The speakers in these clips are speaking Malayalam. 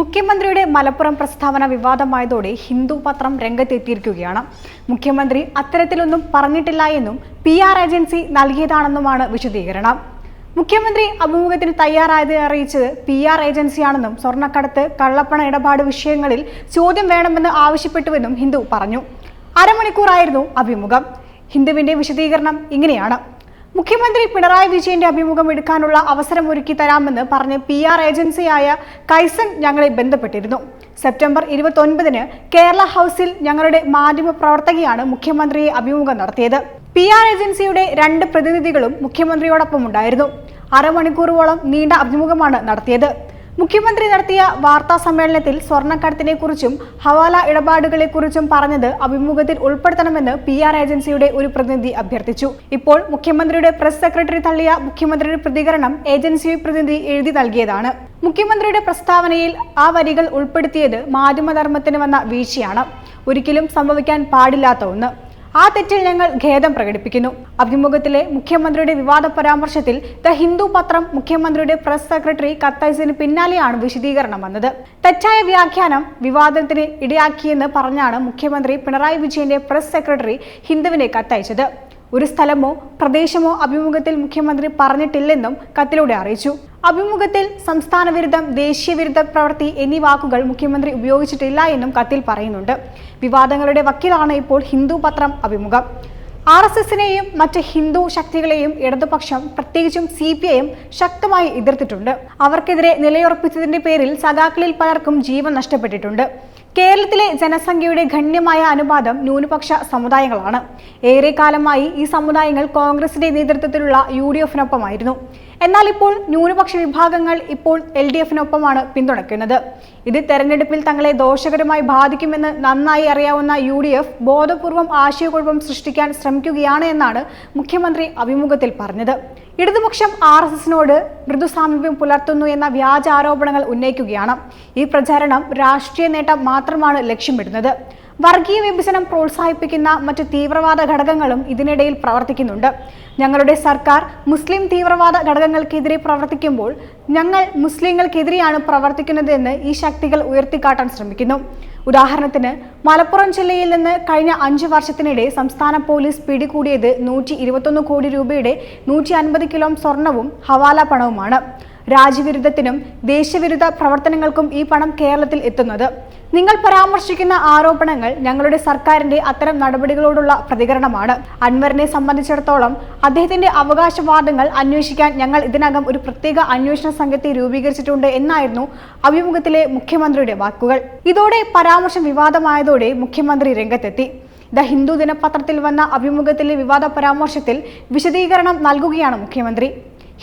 മുഖ്യമന്ത്രിയുടെ മലപ്പുറം പ്രസ്താവന വിവാദമായതോടെ ഹിന്ദു പത്രം രംഗത്തെത്തിയിരിക്കുകയാണ്. മുഖ്യമന്ത്രി അത്തരത്തിലൊന്നും പറഞ്ഞിട്ടില്ല എന്നും പി ആർ ഏജൻസി നൽകിയതാണെന്നുമാണ് വിശദീകരണം. മുഖ്യമന്ത്രി അഭിമുഖത്തിന് തയ്യാറായത് അറിയിച്ചത് പി ആർ ഏജൻസിയാണെന്നും സ്വർണക്കടത്ത് കള്ളപ്പണ ഇടപാട് വിഷയങ്ങളിൽ ചോദ്യം വേണമെന്ന് ആവശ്യപ്പെട്ടുവെന്നും ഹിന്ദു പറഞ്ഞു. അരമണിക്കൂറായിരുന്നു അഭിമുഖം. ഹിന്ദുവിന്റെ വിശദീകരണം ഇങ്ങനെയാണ്. മുഖ്യമന്ത്രി പിണറായി വിജയന്റെ അഭിമുഖം എടുക്കാനുള്ള അവസരം ഒരുക്കി തരാമെന്ന് പറഞ്ഞ് പി ആർ ഏജൻസിയായ കൈസൺ ഞങ്ങളെ ബന്ധപ്പെട്ടിരുന്നു. സെപ്റ്റംബർ ഇരുപത്തൊൻപതിന് കേരള ഹൗസിൽ ഞങ്ങളുടെ മാധ്യമ പ്രവർത്തകയാണ് മുഖ്യമന്ത്രിയെ അഭിമുഖം നടത്തിയത്. പി ആർ ഏജൻസിയുടെ രണ്ട് പ്രതിനിധികളും മുഖ്യമന്ത്രിയോടൊപ്പം ഉണ്ടായിരുന്നു. അരമണിക്കൂറോളം നീണ്ട അഭിമുഖമാണ് നടത്തിയത്. മുഖ്യമന്ത്രി നടത്തിയ വാർത്താ സമ്മേളനത്തിൽ സ്വർണക്കടത്തിനെ കുറിച്ചും ഹവാല ഇടപാടുകളെ കുറിച്ചും പറഞ്ഞത് അഭിമുഖത്തിൽ ഉൾപ്പെടുത്തണമെന്ന് പി ആർ ഏജൻസിയുടെ ഒരു പ്രതിനിധി അഭ്യർത്ഥിച്ചു. ഇപ്പോൾ മുഖ്യമന്ത്രിയുടെ പ്രസ് സെക്രട്ടറി തള്ളിയ മുഖ്യമന്ത്രിയുടെ പ്രതികരണം ഏജൻസി പ്രതിനിധി എഴുതി നൽകിയതാണ്. മുഖ്യമന്ത്രിയുടെ പ്രസ്താവനയിൽ ആ വരികൾ ഉൾപ്പെടുത്തിയത് മാധ്യമധർമ്മത്തിന് വന്ന വീഴ്ചയാണ്. ഒരിക്കലും സംഭവിക്കാൻ പാടില്ലാത്ത ഒന്ന്. ആ തെറ്റിൽ ഞങ്ങൾ ഖേദം പ്രകടിപ്പിക്കുന്നു. അഭിമുഖത്തിലെ മുഖ്യമന്ത്രിയുടെ വിവാദ പരാമർശത്തിൽ ദ ഹിന്ദു പത്രം മുഖ്യമന്ത്രിയുടെ പ്രസ് സെക്രട്ടറി കത്തയച്ചതിന് പിന്നാലെയാണ് വിശദീകരണം വന്നത്. തെറ്റായ വ്യാഖ്യാനം വിവാദത്തിന് ഇടയാക്കിയെന്ന് പറഞ്ഞാണ് മുഖ്യമന്ത്രി പിണറായി വിജയന്റെ പ്രസ് സെക്രട്ടറി ഹിന്ദുവിനെ കത്തയച്ചത്. ഒരു സ്ഥലമോ പ്രദേശമോ അഭിമുഖത്തിൽ മുഖ്യമന്ത്രി പറഞ്ഞിട്ടില്ലെന്നും കത്തിലൂടെ അറിയിച്ചു. അഭിമുഖത്തിൽ സംസ്ഥാന വിരുദ്ധം ദേശീയ വിരുദ്ധ പ്രവൃത്തി എന്നീ വാക്കുകൾ മുഖ്യമന്ത്രി ഉപയോഗിച്ചിട്ടില്ല എന്നും കത്തിൽ പറയുന്നുണ്ട്. വിവാദങ്ങളുടെ വക്കീലാണ് ഇപ്പോൾ ഹിന്ദു പത്രം അഭിമുഖം. ആർ എസ് എസിനെയും മറ്റ് ഹിന്ദു ശക്തികളെയും ഇടതുപക്ഷം പ്രത്യേകിച്ചും സി പി ഐയും ശക്തമായി എതിർത്തിട്ടുണ്ട്. അവർക്കെതിരെ നിലയുറപ്പിച്ചതിന്റെ പേരിൽ സഖാക്കളിൽ പലർക്കും ജീവൻ നഷ്ടപ്പെട്ടിട്ടുണ്ട്. കേരളത്തിലെ ജനസംഖ്യയുടെ ഗണ്യമായ അനുപാതം ന്യൂനപക്ഷ സമുദായങ്ങളാണ്. ഏറെക്കാലമായി ഈ സമുദായങ്ങൾ കോൺഗ്രസിന്റെ നേതൃത്വത്തിലുള്ള യു ഡി എഫിനൊപ്പമായിരുന്നു. എന്നാൽ ഇപ്പോൾ ന്യൂനപക്ഷ വിഭാഗങ്ങൾ ഇപ്പോൾ എൽ ഡി എഫിനൊപ്പമാണ് പിന്തുണയ്ക്കുന്നത്. ഇത് തെരഞ്ഞെടുപ്പിൽ തങ്ങളെ ദോഷകരമായി ബാധിക്കുമെന്ന് നന്നായി അറിയാവുന്ന യു ഡി എഫ് ബോധപൂർവം ആശയക്കുഴപ്പം സൃഷ്ടിക്കാൻ ശ്രമിക്കുകയാണ് എന്നാണ് മുഖ്യമന്ത്രി അഭിമുഖത്തിൽ പറഞ്ഞത്. ഇടതുപക്ഷം ആർ എസ് എസിനോട് മൃദു സാമീപ്യം പുലർത്തുന്നു എന്ന വ്യാജ ആരോപണങ്ങൾ ഉന്നയിക്കുകയാണ്. ഈ പ്രചാരണം രാഷ്ട്രീയ നേട്ടം മാത്രമാണ് ലക്ഷ്യമിടുന്നത്. വർഗീയ വിഭജനം പ്രോത്സാഹിപ്പിക്കുന്ന മറ്റു തീവ്രവാദ ഘടകങ്ങളും ഇതിനിടയിൽ പ്രവർത്തിക്കുന്നുണ്ട്. ഞങ്ങളുടെ സർക്കാർ മുസ്ലിം തീവ്രവാദ ഘടകങ്ങൾക്കെതിരെ പ്രവർത്തിക്കുമ്പോൾ ഞങ്ങൾ മുസ്ലിങ്ങൾക്കെതിരെയാണ് പ്രവർത്തിക്കുന്നതെന്ന് ഈ ശക്തികൾ ഉയർത്തിക്കാട്ടാൻ ശ്രമിക്കുന്നു. ഉദാഹരണത്തിന് മലപ്പുറം ജില്ലയിൽ നിന്ന് കഴിഞ്ഞ അഞ്ച് വർഷത്തിനിടെ സംസ്ഥാന പോലീസ് പിടികൂടിയത് നൂറ്റി കോടി രൂപയുടെ നൂറ്റി കിലോ സ്വർണവും ഹവാല പണവുമാണ്. രാജ്യവിരുദ്ധത്തിനും ദേശവിരുദ്ധ പ്രവർത്തനങ്ങൾക്കും ഈ പണം കേരളത്തിൽ എത്തുന്നത്. നിങ്ങൾ പരാമർശിക്കുന്ന ആരോപണങ്ങൾ ഞങ്ങളുടെ സർക്കാരിന്റെ അത്തരം നടപടികളോടുള്ള പ്രതികരണമാണ്. അൻവറിനെ സംബന്ധിച്ചിടത്തോളം അദ്ദേഹത്തിന്റെ അവകാശവാദങ്ങൾ അന്വേഷിക്കാൻ ഞങ്ങൾ ഇതിനകം ഒരു പ്രത്യേക അന്വേഷണ സംഘത്തെ രൂപീകരിച്ചിട്ടുണ്ട് എന്നായിരുന്നു അഭിമുഖത്തിലെ മുഖ്യമന്ത്രിയുടെ വാക്കുകൾ. ഇതോടെ പരാമർശം വിവാദമായതോടെ മുഖ്യമന്ത്രി രംഗത്തെത്തി. ദ ഹിന്ദു ദിനപത്രത്തിൽ വന്ന അഭിമുഖത്തിലെ വിവാദ പരാമർശത്തിൽ വിശദീകരണം നൽകുകയാണ് മുഖ്യമന്ത്രി.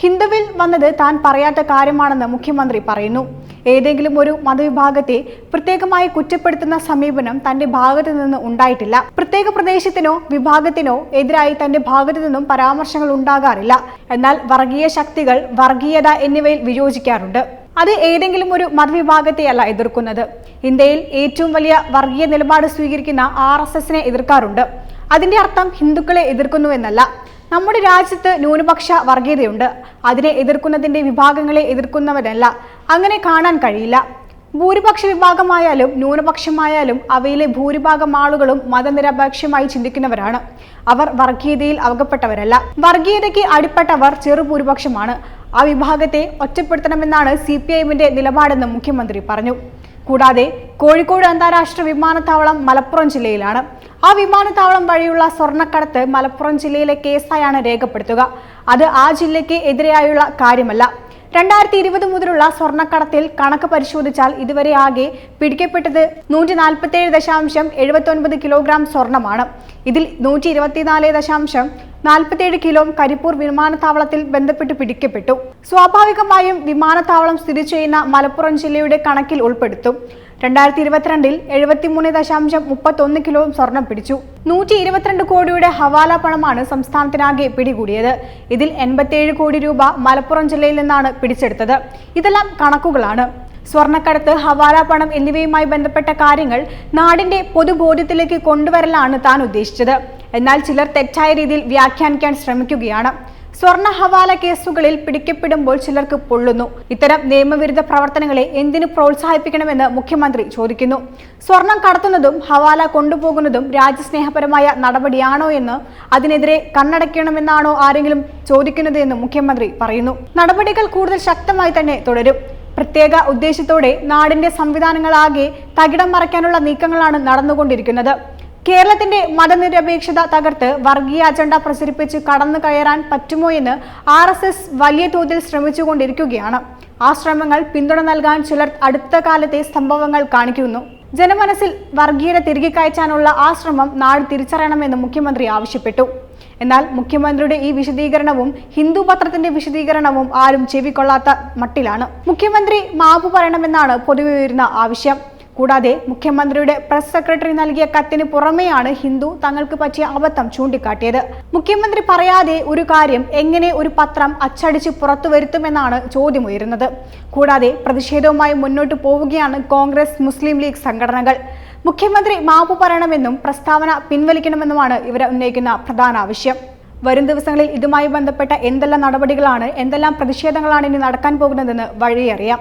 ഹിന്ദുവിൽ വന്നത് താൻ പറയാത്ത കാര്യമാണെന്ന് മുഖ്യമന്ത്രി പറയുന്നു. ഏതെങ്കിലും ഒരു മതവിഭാഗത്തെ പ്രത്യേകമായി കുറ്റപ്പെടുത്തുന്ന സമീപനം തന്റെ ഭാഗത്തു നിന്ന് ഉണ്ടായിട്ടില്ല. പ്രത്യേക പ്രദേശത്തിനോ വിഭാഗത്തിനോ എതിരായി തന്റെ ഭാഗത്തു നിന്നും പരാമർശങ്ങൾ ഉണ്ടാകാറില്ല. എന്നാൽ വർഗീയ ശക്തികൾ വർഗീയത എന്നിവയിൽ വിയോജിക്കാറുണ്ട്. അത് ഏതെങ്കിലും ഒരു മതവിഭാഗത്തെയല്ല എതിർക്കുന്നത്. ഇന്ത്യയിൽ ഏറ്റവും വലിയ വർഗീയ നിലപാട് സ്വീകരിക്കുന്ന ആർ എസ് എസിനെ എതിർക്കാറുണ്ട്. അതിന്റെ അർത്ഥം ഹിന്ദുക്കളെ എതിർക്കുന്നുവെന്നല്ല നമ്മുടെ രാജ്യത്ത് ന്യൂനപക്ഷ വർഗീയതയുണ്ട്. അതിനെ എതിർക്കുന്നതിന്റെ വിഭാഗങ്ങളെ എതിർക്കുന്നവരല്ല. അങ്ങനെ കാണാൻ കഴിയില്ല. ഭൂരിപക്ഷ വിഭാഗമായാലും ന്യൂനപക്ഷമായാലും അവയിലെ ഭൂരിഭാഗം ആളുകളും മതനിരപേക്ഷമായി ചിന്തിക്കുന്നവരാണ്. അവർ വർഗീയതയിൽ അവകപ്പെട്ടവരല്ല വർഗീയതയ്ക്ക് അടിപ്പെട്ടവർ ചെറുഭൂരിപക്ഷമാണ്. ആ വിഭാഗത്തെ ഒറ്റപ്പെടുത്തണമെന്നാണ് സി പി ഐഎമ്മിന്റെ നിലപാടെന്ന് മുഖ്യമന്ത്രി പറഞ്ഞു. കൂടാതെ കോഴിക്കോട് അന്താരാഷ്ട്ര വിമാനത്താവളം മലപ്പുറം ജില്ലയിലാണ്. ആ വിമാനത്താവളം വഴിയുള്ള സ്വർണക്കടത്ത് മലപ്പുറം ജില്ലയിലെ കേസായാണ് രേഖപ്പെടുത്തുക. അത് ആ ജില്ലയ്ക്ക് എതിരെയായുള്ള കാര്യമല്ല. രണ്ടായിരത്തി ഇരുപത് മുതലുള്ള സ്വർണക്കടത്തിൽ കണക്ക് പരിശോധിച്ചാൽ ഇതുവരെ ആകെ പിടിക്കപ്പെട്ടത് നൂറ്റി നാൽപ്പത്തേഴ് ദശാംശം എഴുപത്തി ഒൻപത് കിലോഗ്രാം സ്വർണമാണ് ഇതിൽ നൂറ്റി ഇരുപത്തിനാല് ദശാംശം നാൽപ്പത്തേഴ് കിലോ കരിപ്പൂർ വിമാനത്താവളത്തിൽ ബന്ധപ്പെട്ട് പിടിക്കപ്പെട്ടു. സ്വാഭാവികമായും വിമാനത്താവളം സ്ഥിതി ചെയ്യുന്ന മലപ്പുറം ജില്ലയുടെ കണക്കിൽ ഉൾപ്പെടുത്തും. രണ്ടായിരത്തി ഇരുപത്തിരണ്ടിൽ എഴുപത്തിമൂന്ന് ദശാംശം മുപ്പത്തൊന്ന് കിലോ സ്വർണം പിടിച്ചു. നൂറ്റി ഇരുപത്തിരണ്ട് കോടിയുടെ ഹവാല പണമാണ് സംസ്ഥാനത്തിനാകെ പിടികൂടിയത്. ഇതിൽ എൺപത്തിയേഴ് കോടി രൂപ മലപ്പുറം ജില്ലയിൽ നിന്നാണ് പിടിച്ചെടുത്തത്. ഇതെല്ലാം കണക്കുകളാണ്. സ്വർണക്കടത്ത് ഹവാല പണം എന്നിവയുമായി ബന്ധപ്പെട്ട കാര്യങ്ങൾ നാടിന്റെ പൊതുബോധ്യത്തിലേക്ക് കൊണ്ടുവരലാണ് താൻ ഉദ്ദേശിച്ചത്. എന്നാൽ ചിലർ തെറ്റായ രീതിയിൽ വ്യാഖ്യാനിക്കാൻ ശ്രമിക്കുകയാണ്. സ്വർണ ഹവാല കേസുകളിൽ പിടിക്കപ്പെടുമ്പോൾ ചിലർക്ക് പൊള്ളുന്നു. ഇത്തരം നിയമവിരുദ്ധ പ്രവർത്തനങ്ങളെ എന്തിനു പ്രോത്സാഹിപ്പിക്കണമെന്ന് മുഖ്യമന്ത്രി ചോദിക്കുന്നു. സ്വർണം കടത്തുന്നതും ഹവാല കൊണ്ടുപോകുന്നതും രാജ്യസ്നേഹപരമായ നടപടിയാണോ എന്ന് അതിനെതിരെ കണ്ണടയ്ക്കണമെന്നാണോ ആരെങ്കിലും ചോദിക്കുന്നത് എന്ന് മുഖ്യമന്ത്രി പറയുന്നു. നടപടികൾ കൂടുതൽ ശക്തമായി തന്നെ തുടരും. പ്രത്യേക ഉദ്ദേശത്തോടെ നാടിന്റെ സംവിധാനങ്ങളാകെ തകിടം മറയ്ക്കാനുള്ള നീക്കങ്ങളാണ് നടന്നുകൊണ്ടിരിക്കുന്നത്. കേരളത്തിന്റെ മതനിരപേക്ഷത തകർത്ത് വർഗീയ അജണ്ട പ്രചരിപ്പിച്ച് കടന്നു കയറാൻ പറ്റുമോ എന്ന് ആർ എസ് എസ് വലിയ തോതിൽ ശ്രമിച്ചുകൊണ്ടിരിക്കുകയാണ്. ആ ശ്രമങ്ങൾ പിന്തുണ നൽകാൻ ചിലർ അടുത്ത കാലത്തെ സംഭവങ്ങൾ കാണിക്കുന്നു. ജനമനസ്സിൽ വർഗീയത തിരികെ കയറ്റാനുള്ള ആ ശ്രമം നാട് തിരിച്ചറിയണമെന്ന് മുഖ്യമന്ത്രി ആവശ്യപ്പെട്ടു. എന്നാൽ മുഖ്യമന്ത്രിയുടെ ഈ വിശദീകരണവും ഹിന്ദു പത്രത്തിന്റെ വിശദീകരണവും ആരും ചെവിക്കൊള്ളാത്ത മട്ടിലാണ്. മുഖ്യമന്ത്രി മാപ്പ് പറയണമെന്നാണ് പൊതുവെ ആവശ്യം. കൂടാതെ മുഖ്യമന്ത്രിയുടെ പ്രസ് സെക്രട്ടറി നൽകിയ കത്തിന് പുറമെയാണ് ഹിന്ദു തങ്ങൾക്ക് പറ്റിയ അബദ്ധം ചൂണ്ടിക്കാട്ടിയത്. മുഖ്യമന്ത്രി പറയാതെ ഒരു കാര്യം എങ്ങനെ ഒരു പത്രം അച്ചടിച്ച് പുറത്തു വരുത്തുമെന്നാണ് ചോദ്യമുയരുന്നത്. കൂടാതെ പ്രതിഷേധവുമായി മുന്നോട്ട് പോവുകയാണ് കോൺഗ്രസ് മുസ്ലിം ലീഗ് സംഘടനകൾ. മുഖ്യമന്ത്രി മാപ്പു പറയണമെന്നും പ്രസ്താവന പിൻവലിക്കണമെന്നുമാണ് ഇവർ ഉന്നയിക്കുന്ന പ്രധാന ആവശ്യം. വരും ദിവസങ്ങളിൽ ഇതുമായി ബന്ധപ്പെട്ട എന്തെല്ലാം നടപടികളാണ് എന്തെല്ലാം പ്രതിഷേധങ്ങളാണ് ഇനി നടക്കാൻ പോകുന്നതെന്ന് വഴിയറിയാം.